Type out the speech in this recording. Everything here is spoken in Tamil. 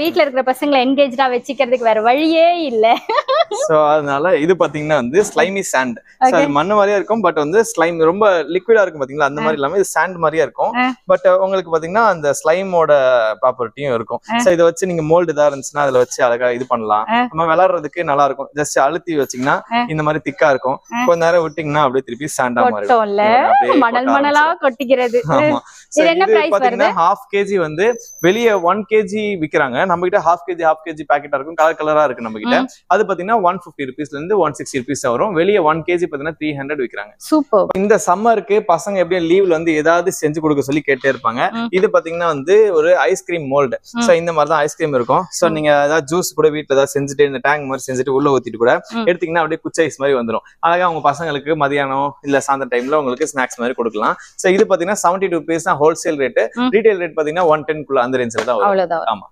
வீட்ல இருக்கிற பசங்களை என்கேஜா வச்சுக்கிறதுக்கு வேற வழியே இல்ல. சோ அதனால இது பாத்தீங்கன்னா வந்து ஸ்லைமி சாண்ட். மண்ணு மாதிரியா இருக்கும் பட் வந்து ஸ்லைம் ரொம்ப லிக்விடா இருக்கும் பாத்தீங்களா? அந்த மாதிரி இல்லாம இது சாண்ட் மாதிரியா இருக்கும். பட் உங்களுக்கு பாத்தீங்கன்னா அந்த ஸ்லைமோட ப்ராப்பர்ட்டியும் இருக்கும். சோ இதை வச்சு நீங்க மோல்டு இதா இருந்துச்சுன்னா அதுல வச்சு அழகா இது பண்ணலாம். நம்ம விளையாடுறதுக்கு நல்லா இருக்கும். ஜஸ்ட் அழுத்தி வச்சீங்கன்னா. இந்த மாதிரி திக்கா இருக்கும். கொஞ்ச நேரம் விட்டீங்கன்னா அப்படியே திருப்பி சாண்டா மாதிரி மணல் மணலா கொட்டிக்கிறது. பாத்தீங்கன்னா ஹாஃப் கேஜி வந்து வெளிய ஒன் கேஜி விக்கிறாங்க. நம்ம கிட்ட ஹாஃப் கேஜி ஹாஃப் கேஜி பாக்கெட்டா இருக்கும். கலர் கலரா இருக்கு நம்ம கிட்ட. அது பாத்தீங்கன்னா ஒன் பிப்டி ருபீஸ்ல இருந்து ஒன் சிக்ஸ்டி ருபீஸ் வரும். வெளிய ஒன் கேஜி பாத்தீங்கன்னா த்ரீ ஹண்ட்ரட் விக்கிறாங்க. சூப்பர் இந்த சம்மருக்கு பசங்க எப்படியும் லீவ்ல வந்து ஏதாவது செஞ்சு கொடுக்க சொல்லி கேட்டே இருப்பாங்க. இது பாத்தீங்கன்னா வந்து ஒரு ஐஸ்கிரீம் மோல்டு சோ இந்த மாதிரி தான் ஐஸ்கிரீம் இருக்கும். சோ ம். நீங்க ஏதாவது ஜூஸ் கூட வீட்ல ஏதாவது செஞ்சுட்டு இந்த டேங்க் மாதிரி செஞ்சுட்டு உள்ள ஊத்திட்டு கூட. எடுத்தீங்கன்னா அப்படியே குச்ச ஐஸ் மாதிரி வந்துரும். அழகா உங்க பசங்களுக்கு மதியானம் இல்ல சாயந்தர டைம்ல உங்களுக்கு ஸ்நாக்ஸ் மாதிரி கொடுக்கலாம். சோ இது பாத்தீங்கன்னா செவன்டி டூ பீஸ் தான் ஹோல்சேல் ரேட் ம். ரீட்டைல் ரேட் பாத்தீங்கன்னா ஒன் டென் குள்ள அந்த ரேஞ்சில் தான் வரும். ஆமா.